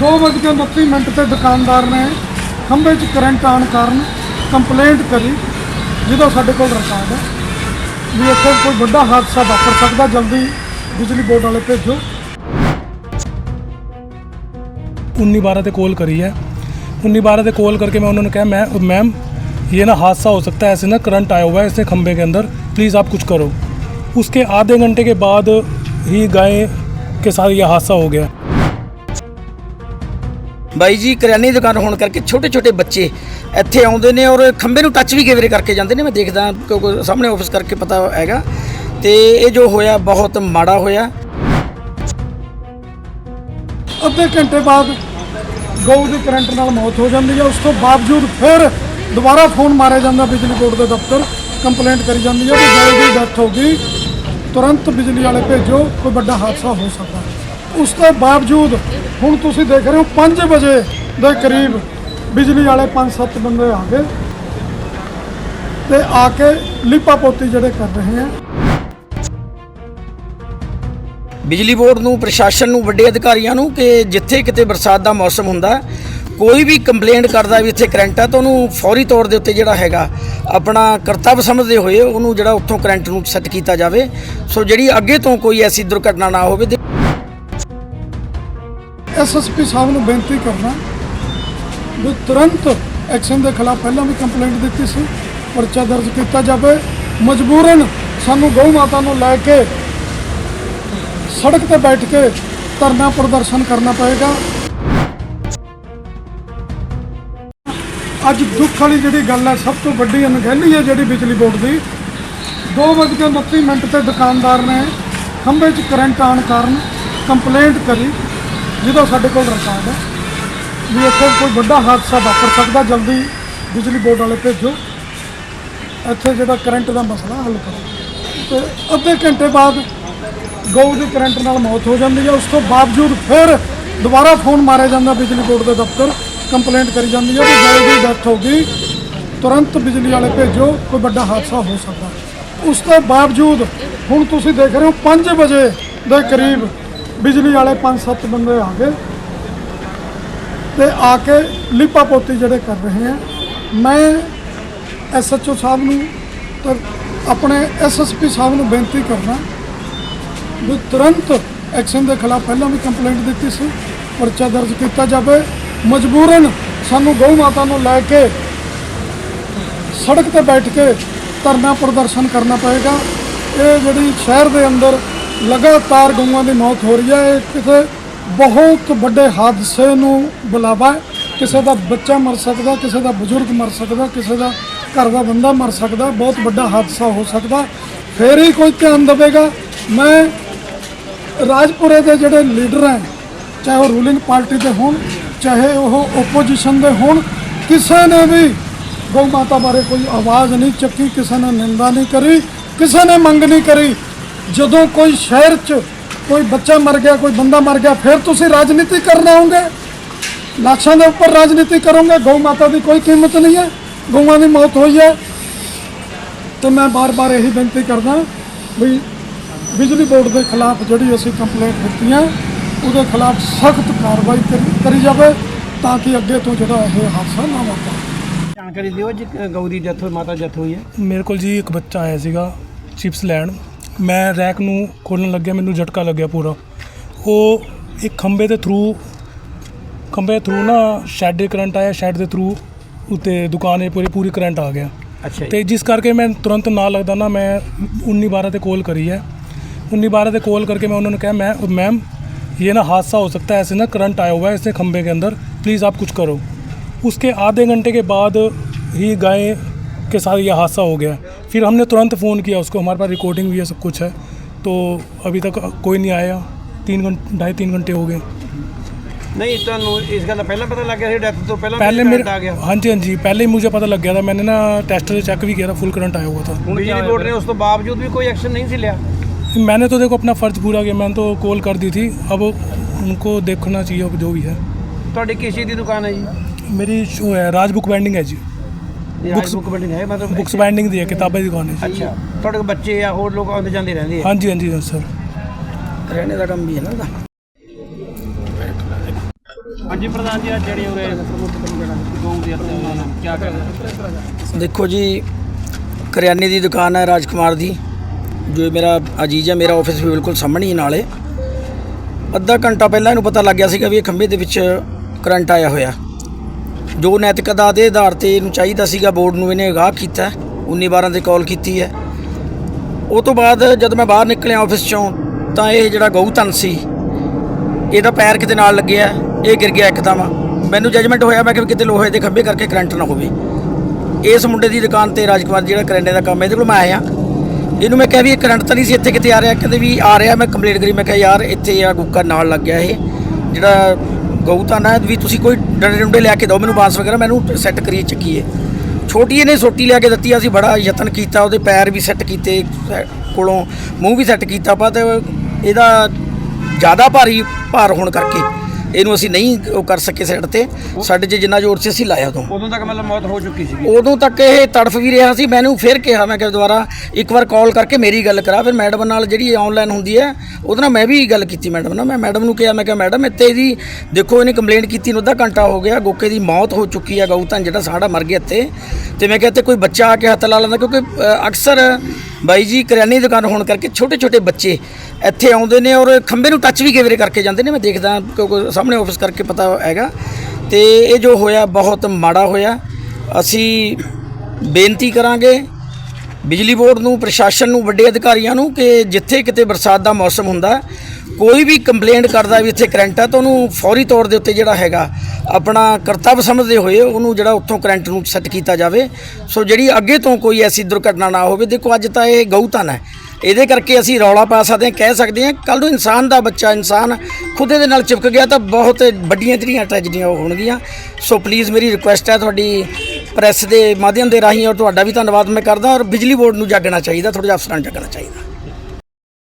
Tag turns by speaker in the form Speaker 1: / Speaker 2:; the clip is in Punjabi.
Speaker 1: 2:29 ਮਿੰਟ ਤੇ ਦੁਕਾਨਦਾਰ ਨੇ ਖੰਭੇ 'ਚ ਕਰੰਟ ਆਉਣ ਕਾਰਨ ਕੰਪਲੇਂਟ ਕਰੀ ਜਿਹਦਾ ਸਾਡੇ ਕੋਲ ਰਿਕਾਰਡ ਹੈ ਵੀ ਇੱਥੇ ਕੋਈ ਵੱਡਾ ਹਾਦਸਾ ਵਾਪਰ ਸਕਦਾ ਜਲਦੀ ਬਿਜਲੀ ਬੋਰਡ ਵਾਲੇ ਭੇਜੋ
Speaker 2: 19 बारह ਤੇ ਕਾਲ ਕਰੀ ਹੈ 19 बारह ਤੇ ਕਾਲ करके मैं उन्होंने कहा मैं मैम ये ना हादसा हो सकता है ऐसे ना करंट आया हुआ है ऐसे खंबे के अंदर प्लीज़ आप कुछ करो उसके आधे घंटे के बाद ही गाय के साथ ये हादसा हो गया
Speaker 3: ਬਾਈ ਜੀ, ਕਰਿਆਨੇ ਦੀ ਦੁਕਾਨ ਹੋਣ ਕਰਕੇ ਛੋਟੇ ਛੋਟੇ ਬੱਚੇ ਇੱਥੇ ਆਉਂਦੇ ਨੇ ਔਰ ਖੰਬੇ ਨੂੰ ਟੱਚ ਵੀ ਕਈ ਵਾਰੀ ਕਰਕੇ ਜਾਂਦੇ ਨੇ, ਮੈਂ ਦੇਖਦਾ ਕਿਉਂਕਿ ਸਾਹਮਣੇ ਆਫਿਸ ਕਰਕੇ ਪਤਾ ਹੈਗਾ। ਤੇ ਇਹ ਜੋ ਹੋਇਆ, ਬਹੁਤ ਮਾੜਾ ਹੋਇਆ।
Speaker 1: ਅੱਧੇ ਘੰਟੇ ਬਾਅਦ ਗਊ ਦੀ ਕਰੰਟ ਨਾਲ ਮੌਤ ਹੋ ਜਾਂਦੀ ਹੈ। ਉਸ ਤੋਂ ਬਾਵਜੂਦ ਫਿਰ ਦੁਬਾਰਾ ਫੋਨ ਮਾਰਿਆ ਜਾਂਦਾ ਬਿਜਲੀ ਬੋਰਡ ਦੇ ਦਫ਼ਤਰ ਕੰਪਲੇਂਟ ਕਰੀ ਜਾਂਦੀ ਹੈ ਕਿ ਗਊ ਦੀ ਡੈਥ ਹੋ ਗਈ। ਤੁਰੰਤ ਬਿਜਲੀ ਵਾਲੇ ਭੇਜੋ, ਕੋਈ ਵੱਡਾ ਹਾਦਸਾ ਹੋ ਸਕਦਾ ਹੈ। ਉਸ ਤੋਂ ਬਾਵਜੂਦ ਹੁਣ ਤੁਸੀਂ ਦੇਖ ਰਹੇ ਹੋ 5 ਵਜੇ ਦੇ ਕਰੀਬ ਬਿਜਲੀ ਵਾਲੇ 5-7 ਬੰਦੇ ਆ ਗਏ ਤੇ ਆ ਕੇ ਲੀਪਾ ਪੋਤੀ ਜਿਹੜੇ ਕਰ ਰਹੇ ਆ।
Speaker 3: ਬਿਜਲੀ ਬੋਰਡ ਨੂੰ, ਪ੍ਰਸ਼ਾਸਨ ਨੂੰ, ਵੱਡੇ ਅਧਿਕਾਰੀਆਂ ਨੂੰ ਕਿ ਜਿੱਥੇ ਕਿਤੇ ਬਰਸਾਤ ਦਾ ਮੌਸਮ ਹੁੰਦਾ, ਕੋਈ ਵੀ ਕੰਪਲੇਂਟ ਕਰਦਾ ਵੀ ਇੱਥੇ ਕਰੰਟ ਆ ਤਾਂ ਉਹਨੂੰ ਫੌਰੀ ਤੌਰ ਦੇ ਉੱਤੇ ਜਿਹੜਾ ਹੈਗਾ, ਆਪਣਾ ਕਰਤੱਵ ਸਮਝਦੇ ਹੋਏ ਉਹਨੂੰ ਜਿਹੜਾ ਉੱਥੋਂ ਕਰੰਟ ਨੂੰ ਸੈੱਟ ਕੀਤਾ ਜਾਵੇ। ਸੋ ਜਿਹੜੀ ਅੱਗੇ ਤੋਂ ਕੋਈ ਐਸੀ ਦੁਰਘਟਨਾ ਨਾ ਹੋਵੇ
Speaker 1: ਐਸਐਸਪੀ ਸਾਹਿਬ ਨੂੰ ਬੇਨਤੀ ਕਰਨਾ ਵੀ ਤੁਰੰਤ ਐਕਸ਼ਨ ਦੇ ਖਿਲਾਫ ਪਹਿਲਾਂ ਵੀ ਕੰਪਲੇਂਟ ਦਿੱਤੀ ਸੀ, ਪਰਚਾ ਦਰਜ ਕੀਤਾ ਜਾਵੇ। ਮਜਬੂਰਨ ਸਾਨੂੰ ਗਊ ਮਾਤਾ ਨੂੰ ਲੈ ਕੇ ਸੜਕ ਤੇ ਬੈਠ ਕੇ ਧਰਨਾ ਪ੍ਰਦਰਸ਼ਨ ਕਰਨਾ ਪਏਗਾ। ਅੱਜ ਦੁੱਖ ਵਾਲੀ ਜਿਹੜੀ ਗੱਲ ਹੈ, ਸਭ ਤੋਂ ਵੱਡੀ ਅਣਗਹਿਲੀ ਹੈ ਜਿਹੜੀ ਬਿਜਲੀ ਬੋਰਡ ਦੀ। 2:29 ਮਿੰਟ ਤੇ ਦੁਕਾਨਦਾਰ ਨੇ ਖੰਭੇ 'ਚ ਕਰੰਟ ਆਉਣ ਕਾਰਨ ਕੰਪਲੇਂਟ ਕਰੀ। ਜਿਹਦਾ ਸਾਡੇ ਕੋਲ ਰਿਕਾਰਡ ਹੈ, ਵੀ ਇੱਥੇ ਕੋਈ ਵੱਡਾ ਹਾਦਸਾ ਵਾਪਰ ਸਕਦਾ, ਜਲਦੀ ਬਿਜਲੀ ਬੋਰਡ ਵਾਲੇ ਭੇਜੋ। ਇੱਥੇ ਜਿਹੜਾ ਕਰੰਟ ਦਾ ਮਸਲਾ ਹੱਲ ਕਰੋ। ਤੇ ਅੱਧੇ ਘੰਟੇ ਬਾਅਦ ਗਊ ਦੀ ਕਰੰਟ ਨਾਲ ਮੌਤ ਹੋ ਜਾਂਦੀ ਹੈ। ਉਸ ਤੋਂ ਬਾਵਜੂਦ ਫਿਰ ਦੁਬਾਰਾ ਫੋਨ ਮਾਰਿਆ ਜਾਂਦਾ ਬਿਜਲੀ ਬੋਰਡ ਦੇ ਦਫ਼ਤਰ ਕੰਪਲੇਂਟ ਕਰੀ ਜਾਂਦੀ ਹੈ ਕਿ ਗਊ ਦੀ ਡੈਥ ਹੋ ਗਈ। ਤੁਰੰਤ ਬਿਜਲੀ ਵਾਲੇ ਭੇਜੋ, ਕੋਈ ਵੱਡਾ ਹਾਦਸਾ ਹੋ ਸਕਦਾ। ਉਸ ਤੋਂ ਬਾਵਜੂਦ ਹੁਣ ਤੁਸੀਂ ਦੇਖ ਰਹੇ ਹੋ 5 ਵਜੇ ਦੇ ਕਰੀਬ ਬਿਜਲੀ ਵਾਲੇ 5-7 ਬੰਦੇ ਆ ਗਏ ਤੇ ਆ ਕੇ ਲੀਪਾ ਪੋਤੀ ਜਿਹੜੇ ਕਰ ਰਹੇ ਆ। ਮੈਂ ਐਸਐਚਓ ਸਾਹਿਬ ਨੂੰ ਤੇ ਆਪਣੇ ਐਸਐਸਪੀ ਸਾਹਿਬ ਨੂੰ ਬੇਨਤੀ ਕਰਨਾ ਵੀ ਤੁਰੰਤ ਐਕਸ਼ਨ ਦੇ ਖਿਲਾਫ ਪਹਿਲਾਂ ਵੀ ਕੰਪਲੇਂਟ ਦਿੱਤੀ ਸੀ, ਪਰਚਾ ਦਰਜ ਕੀਤਾ ਜਾਵੇ। ਮਜਬੂਰਨ ਸਾਨੂੰ ਗਊ ਮਾਤਾ ਨੂੰ ਲੈ ਕੇ ਸੜਕ ਤੇ ਬੈਠ ਕੇ ਧਰਨਾ ਪ੍ਰਦਰਸ਼ਨ ਕਰਨਾ ਪਏਗਾ। ਇਹ ਜਿਹੜੀ ਸ਼ਹਿਰ ਦੇ ਅੰਦਰ ਲਗਾਤਾਰ ਗਊਆਂ ਦੀ ਮੌਤ ਹੋ ਰਹੀ ਹੈ। ਇਹ ਕਿਸੇ ਬਹੁਤ ਵੱਡੇ ਹਾਦਸੇ ਨੂੰ ਬੁਲਾਵਾ ਹੈ। ਕਿਸੇ ਦਾ ਬੱਚਾ ਮਰ ਸਕਦਾ, ਕਿਸੇ ਦਾ ਬਜ਼ੁਰਗ ਮਰ ਸਕਦਾ, ਕਿਸੇ ਦਾ ਘਰ ਦਾ ਬੰਦਾ ਮਰ ਸਕਦਾ, ਬਹੁਤ ਵੱਡਾ ਹਾਦਸਾ ਹੋ ਸਕਦਾ। ਫੇਰ ਹੀ ਕੋਈ ਧਿਆਨ ਦੇਵੇਗਾ। ਮੈਂ ਰਾਜਪੁਰੇ ਦੇ ਜਿਹੜੇ ਲੀਡਰ ਹੈ, ਚਾਹੇ ਉਹ ਰੂਲਿੰਗ ਪਾਰਟੀ ਦੇ ਹੋਣ, ਚਾਹੇ ਉਹ ਓਪੋਜੀਸ਼ਨ ਦੇ ਹੋਣ, ਕਿਸੇ ਨੇ ਵੀ ਗਊ ਮਾਤਾ ਬਾਰੇ ਕੋਈ ਆਵਾਜ਼ ਨਹੀਂ ਚੱਕੀ, ਕਿਸੇ ਨੇ ਨਿੰਦਾ ਨਹੀਂ ਕਰੀ, ਕਿਸੇ ਨੇ ਮੰਗ ਨਹੀਂ ਕਰੀ। ਜਦੋਂ ਕੋਈ ਸ਼ਹਿਰ 'ਚ ਕੋਈ ਬੱਚਾ ਮਰ ਗਿਆ ਕੋਈ ਬੰਦਾ ਮਰ ਗਿਆ ਫਿਰ ਤੁਸੀਂ ਰਾਜਨੀਤੀ ਕਰਨ ਆਓਗੇ ਲਾਸ਼ਾਂ ਦੇ ਉੱਪਰ ਰਾਜਨੀਤੀ ਕਰੋਗੇ ਗਊ ਮਾਤਾ ਦੀ ਕੋਈ ਕੀਮਤ ਨਹੀਂ ਹੈ ਗਊਆਂ ਦੀ ਮੌਤ ਹੋਈ ਹੈ। ਤੇ ਮੈਂ ਬਾਰ-ਬਾਰ ਇਹੀ ਬੇਨਤੀ ਕਰਦਾ ਵੀ ਬਿਜਲੀ ਬੋਰਡ ਦੇ ਖਿਲਾਫ ਜਿਹੜੀ ਅਸੀਂ ਕੰਪਲੇਂਟ ਦਿੱਤੀਆਂ ਉਹਦੇ ਖਿਲਾਫ ਸਖਤ ਕਾਰਵਾਈ ਕਰੀ- ਕਰੀ ਜਾਵੇ ਤਾਂ ਕਿ ਅੱਗੇ ਤੋਂ ਜਿਹੜਾ ਇਹ ਹਾਦਸਾ ਨਾ ਵਾਪਰੇ।
Speaker 4: ਜਾਣਕਾਰੀ ਦਿਓ ਜੀ ਗਊ ਦੀ ਹੋਈ ਮਾਤਾ ਡੈਥ ਹੋਈ ਹੈ।
Speaker 2: ਮੇਰੇ ਕੋਲ ਜੀ ਇੱਕ ਬੱਚਾ ਆਇਆ ਸੀਗਾ ਚਿਪਸ ਲੈਣ। ਮੈਂ ਰੈਕ ਨੂੰ ਖੋਲਣ ਲੱਗਿਆ ਮੈਨੂੰ ਝਟਕਾ ਲੱਗਿਆ ਪੂਰਾ ਉਹ ਇੱਕ ਖੰਬੇ ਦੇ ਥਰੂ ਖੰਬੇ ਥਰੂ ਨਾ ਸ਼ੈਡ ਦੇ ਕਰੰਟ ਆਇਆ ਸ਼ੈਡ ਦੇ ਥਰੂ ਉੱਤੇ ਦੁਕਾਨ 'ਤੇ ਪੂਰੀ ਪੂਰੀ ਕਰੰਟ ਆ ਗਿਆ
Speaker 4: ਅੱਛਾ
Speaker 2: ਤੇ ਜਿਸ ਕਰਕੇ ਮੈਂ ਤੁਰੰਤ ਨਾ ਲੱਗਦਾ ਨਾ ਮੈਂ 19 12 ਤੇ ਕਾਲ ਕਰੀ है 19 12 ਤੇ ਕਾਲ करके मैं उन्होंने कहा मैं मैम ये ना हादसा हो सकता है ऐसे ना करंट आया हुआ है ऐसे खंबे के अंदर प्लीज़ आप कुछ करो उसके आधे घंटे के बाद ही गाय के साथ ये हादसा हो गया फिर हमने तुरंत फ़ोन किया उसको हमारे पास रिकॉर्डिंग भी है सब कुछ है तो अभी तक कोई नहीं आया तीन घंटे ढाई तीन घंटे हो गए
Speaker 4: ਨਹੀਂ ਤੁਹਾਨੂੰ ਇਸ ਗੱਲ ਦਾ ਪਹਿਲਾਂ ਪਤਾ ਲੱਗ ਗਿਆ ਸੀ ਡੈਥ ਤੋਂ ਪਹਿਲਾਂ
Speaker 2: पहले
Speaker 4: ਵੀ
Speaker 2: मेरे
Speaker 4: current ਆ ਗਿਆ
Speaker 2: हाँ जी हाँ जी पहले ही मुझे पता लग गया था मैंने ना टेस्टर से चेक भी किया था फुल करंट आया हुआ था
Speaker 4: ਹੁਣ ਬਿਜਲੀ ਬੋਰਡ ਨੇ ਉਸ ਤੋਂ ਬਾਵਜੂਦ ਵੀ ਕੋਈ ਐਕਸ਼ਨ ਨਹੀਂ ਸੀ ਲਿਆ
Speaker 2: मैंने तो देखो अपना फ़र्ज़ पूरा किया मैंने तो कॉल कर दी थी अब उनको देखना चाहिए अब जो भी है
Speaker 4: ਤੁਹਾਡੀ ਕਿਸ ਚੀਜ਼ ਦੀ ਦੁਕਾਨ ਹੈ ਜੀ
Speaker 2: मेरी शो है राज बुक बाइंडिंग है जी
Speaker 4: ਬੁੱਕਸ ਬੁੱਕ ਬਿਲਡਿੰਗ ਹੈ ਮਤਲਬ
Speaker 2: ਬੁੱਕਸ ਬਾਈਂਡਿੰਗ ਦੀ ਹੈ ਕਿਤਾਬਾਂ ਦੀ ਦੁਕਾਨ ਹੈ
Speaker 4: ਅੱਛਾ ਤੁਹਾਡੇ ਕੋਲ ਬੱਚੇ ਆ ਹੋਰ ਲੋਕ ਆਉਂਦੇ ਜਾਂਦੇ ਰਹਿੰਦੇ ਆ?
Speaker 2: ਹਾਂਜੀ ਹਾਂਜੀ ਸਰ।
Speaker 3: ਰਹਿਣੇ ਦਾ ਕੰਮ ਵੀ ਹੈ ਨਾ ਇਹਦਾ।
Speaker 4: ਹਾਂਜੀ ਪ੍ਰਧਾਨ ਜੀ ਅੱਜ ਜਿਹੜੇ ਉਰੇ ਗਊ ਦੇ ਕੀ ਕਰਨਾ
Speaker 3: ਦੇਖੋ ਜੀ ਕਰਿਆਨੇ ਦੀ ਦੁਕਾਨ ਹੈ ਰਾਜਕੁਮਾਰ ਦੀ ਜੋ ਮੇਰਾ ਅਜੀਜ਼ ਹੈ ਮੇਰਾ ਆਫਿਸ ਵੀ ਬਿਲਕੁਲ ਸਾਹਮਣੇ ਹੀ ਨਾਲੇ ਅੱਧਾ ਘੰਟਾ ਪਹਿਲਾਂ ਇਹਨੂੰ ਪਤਾ ਲੱਗ ਗਿਆ ਸੀਗਾ ਵੀ ਇਹ ਖੰਭੇ ਦੇ ਵਿੱਚ ਕਰੰਟ ਆਇਆ ਹੋਇਆ। ਜੋ ਨੈਤਿਕਤਾ ਦੇ ਆਧਾਰ ਤੇ ਇਹਨੂੰ ਚਾਹੀਦਾ ਸੀਗਾ ਬੋਰਡ ਨੂੰ ਇਹਨੇ ਅਗਾਹ ਕੀਤਾ। 19 12 ਤੇ ਕਾਲ ਕੀਤੀ ਹੈ। ਉਹ ਤੋਂ ਬਾਅਦ ਜਦ ਮੈਂ ਬਾਹਰ ਨਿਕਲਿਆ ਆਫਿਸ ਚੋਂ ਤਾਂ ਇਹ ਜਿਹੜਾ ਗਊ ਧਨ ਸੀ ਇਹਦਾ ਪੈਰ ਕਿਤੇ ਨਾਲ ਲੱਗਿਆ ਇਹ ਗਿਰ ਗਿਆ ਇੱਕਦਮ। ਮੈਨੂੰ ਜਜਮੈਂਟ ਹੋਇਆ ਮੈਂ ਕਿ ਕਿਤੇ ਲੋਹੇ ਦੇ ਖੰਭੇ ਕਰਕੇ ਕਰੰਟ ਨਾ ਹੋਵੇ। ਇਸ ਮੁੰਡੇ ਦੀ ਦੁਕਾਨ ਤੇ ਰਾਜਕੁਮਾਰ ਜਿਹੜਾ ਕਰੰਟੇ ਦਾ ਕੰਮ ਹੈ, ਇਹਦੇ ਕੋਲ ਮੈਂ ਆਇਆ। ਇਹਨੂੰ ਮੈਂ ਕਿਹਾ ਵੀ ਇਹ ਕਰੰਟ ਤਾਂ ਨਹੀਂ ਸੀ ਇੱਥੇ ਕਿਤੇ ਆ ਰਿਹਾ ਕਹਿੰਦੇ ਵੀ ਆ ਰਿਹਾ ਮੈਂ ਕੰਪਲੀਟ ਕਰੀ ਮੈਂ ਕਿਹਾ ਯਾਰ ਇੱਥੇ ਆ ਗੁੱਕਾ ਨਾਲ ਲੱਗ ਗਿਆ ਇਹ ਜਿਹੜਾ ਗਊ ਤਾਂ ਨਾ, ਵੀ ਤੁਸੀਂ ਕੋਈ ਡੰਡੇ ਡੰਡੇ ਲਿਆ ਕੇ ਦਿਓ ਮੈਨੂੰ ਬਾਂਸ ਵਗੈਰਾ, ਮੈਨੂੰ ਸੈੱਟ ਕਰੀਏ, ਚੱਕੀਏ। ਛੋਟੀ ਇਹਨੇ ਸੋਟੀ ਲਿਆ ਕੇ ਦਿੱਤੀ, ਅਸੀਂ ਬੜਾ ਯਤਨ ਕੀਤਾ, ਉਹਦੇ ਪੈਰ ਵੀ ਸੈੱਟ ਕੀਤੇ ਸੈ- ਕੋਲੋਂ ਮੂੰਹ ਵੀ ਸੈੱਟ ਕੀਤਾ, ਪਰ ਤੇ ਇਹਦਾ ਜ਼ਿਆਦਾ ਭਾਰੀ ਭਾਰ ਹੋਣ ਕਰਕੇ ਇਹਨੂੰ ਅਸੀਂ ਨਹੀਂ ਉਹ ਕਰ ਸਕੇ ਸਾਈਡ ਤੇ। ਸਾਡੇ 'ਚ ਜਿੰਨਾ ਜ਼ੋਰ ਸੀ ਅਸੀਂ ਲਾਇਆ ਉਦੋਂ।
Speaker 4: ਉਦੋਂ ਤੱਕ ਮਤਲਬ ਮੌਤ ਹੋ ਚੁੱਕੀ ਸੀ
Speaker 3: ਉਦੋਂ ਤੱਕ ਇਹ ਤੜਫ ਵੀ ਰਿਹਾ ਸੀ। ਮੈਨੂੰ ਫਿਰ ਕਿਹਾ ਮੈਂ ਕਿ ਦੁਬਾਰਾ ਇੱਕ ਵਾਰ ਕਾਲ ਕਰਕੇ ਮੇਰੀ ਗੱਲ ਕਰਾ। ਫਿਰ ਮੈਡਮ ਨਾਲ ਜਿਹੜੀ ਆਨਲਾਈਨ ਹੁੰਦੀ ਹੈ ਉਹਦੇ ਨਾਲ ਮੈਂ ਵੀ ਗੱਲ ਕੀਤੀ ਮੈਡਮ ਨਾਲ। ਮੈਂ ਮੈਡਮ ਨੂੰ ਕਿਹਾ ਮੈਂ ਕਿਹਾ ਮੈਡਮ ਇੱਥੇ ਇਹਦੀ ਦੇਖੋ ਇਹਨੇ ਕੰਪਲੇਂਟ ਕੀਤੀ ਨੂੰ ਅੱਧਾ ਘੰਟਾ ਹੋ ਗਿਆ। ਗੋਕੇ ਦੀ ਮੌਤ ਹੋ ਚੁੱਕੀ ਹੈ ਗਊ ਤਾਂ ਜਿਹੜਾ ਸਾਡਾ ਮਰ ਗਿਆ ਇੱਥੇ। ਤੇ ਮੈਂ ਕਿਹਾ ਇੱਥੇ ਕੋਈ ਬੱਚਾ ਆ ਕੇ ਹੱਥ ਲਾ ਲੈਂਦਾ ਕਿਉਂਕਿ ਅਕਸਰ ਬਾਈ ਜੀ ਕਰਿਆਨੇ ਦੀ ਦੁਕਾਨ ਹੋਣ ਕਰਕੇ ਛੋਟੇ ਛੋਟੇ ਬੱਚੇ ਇੱਥੇ ਆਉਂਦੇ ਨੇ ਔਰ ਖੰਭੇ ਨੂੰ ਟੱਚ ਵੀ ਕਈ ਵਾਰੀ ਕਰਕੇ ਜਾਂਦੇ ਨੇ, ਮੈਂ ਦੇਖਦਾ ਕਿਉਂਕਿ ਸਾਹਮਣੇ ਆਫਿਸ ਕਰਕੇ ਪਤਾ ਹੈਗਾ। ਤੇ ਇਹ ਜੋ ਹੋਇਆ, ਬਹੁਤ ਮਾੜਾ ਹੋਇਆ। ਅਸੀਂ ਬੇਨਤੀ ਕਰਾਂਗੇ ਬਿਜਲੀ ਬੋਰਡ ਨੂੰ, ਪ੍ਰਸ਼ਾਸਨ ਨੂੰ, ਵੱਡੇ ਅਧਿਕਾਰੀਆਂ ਨੂੰ ਕਿ ਜਿੱਥੇ ਕਿਤੇ ਬਰਸਾਤ ਦਾ ਮੌਸਮ ਹੁੰਦਾ, ਕੋਈ ਵੀ ਕੰਪਲੇਂਟ ਕਰਦਾ ਵੀ ਇੱਥੇ ਕਰੰਟ ਹੈ ਤਾਂ ਉਹਨੂੰ ਫੌਰੀ ਤੌਰ ਦੇ ਉੱਤੇ ਜਿਹੜਾ ਹੈਗਾ, ਆਪਣਾ ਕਰਤੱਵ ਸਮਝਦੇ ਹੋਏ ਉਹਨੂੰ ਜਿਹੜਾ ਉੱਥੋਂ ਕਰੰਟ ਨੂੰ ਸੈੱਟ ਕੀਤਾ ਜਾਵੇ। ਸੋ ਜਿਹੜੀ ਅੱਗੇ ਤੋਂ ਕੋਈ ਐਸੀ ਦੁਰਘਟਨਾ ਨਾ ਹੋਵੇ, ਦੇਖੋ ਅੱਜ ਤਾਂ ਇਹ ਗਊਤਨ ਹੈ। ਇਹਦੇ ਕਰਕੇ ਅਸੀਂ ਰੌਲਾ ਪਾ ਸਕਦੇ ਹਾਂ, ਕਹਿ ਸਕਦੇ ਹਾਂ ਕੱਲ ਨੂੰ ਇਨਸਾਨ ਦਾ ਬੱਚਾ, ਇਨਸਾਨ ਖੁਦ ਇਹਦੇ ਨਾਲ ਚਿਪਕ ਗਿਆ ਤਾਂ ਬਹੁਤ ਵੱਡੀਆਂ ਜਿਹੜੀਆਂ ਟ੍ਰੈਜਡੀਆਂ ਉਹ ਹੋਣਗੀਆਂ। ਸੋ ਪਲੀਜ਼ ਮੇਰੀ ਰਿਕੁਐਸਟ ਹੈ ਤੁਹਾਡੀ ਪ੍ਰੈਸ ਦੇ ਮਾਧਿਅਮ ਦੇ ਰਾਹੀਂ ਔਰ ਤੁਹਾਡਾ ਵੀ ਧੰਨਵਾਦ ਮੈਂ ਕਰਦਾ ਔਰ ਬਿਜਲੀ ਬੋਰਡ ਨੂੰ ਜਾਗਣਾ ਚਾਹੀਦਾ, ਥੋੜ੍ਹਾ ਜਿਹਾ ਅਫਸਰਾਂ ਨੂੰ ਜਾਗਣਾ ਚਾਹੀਦਾ।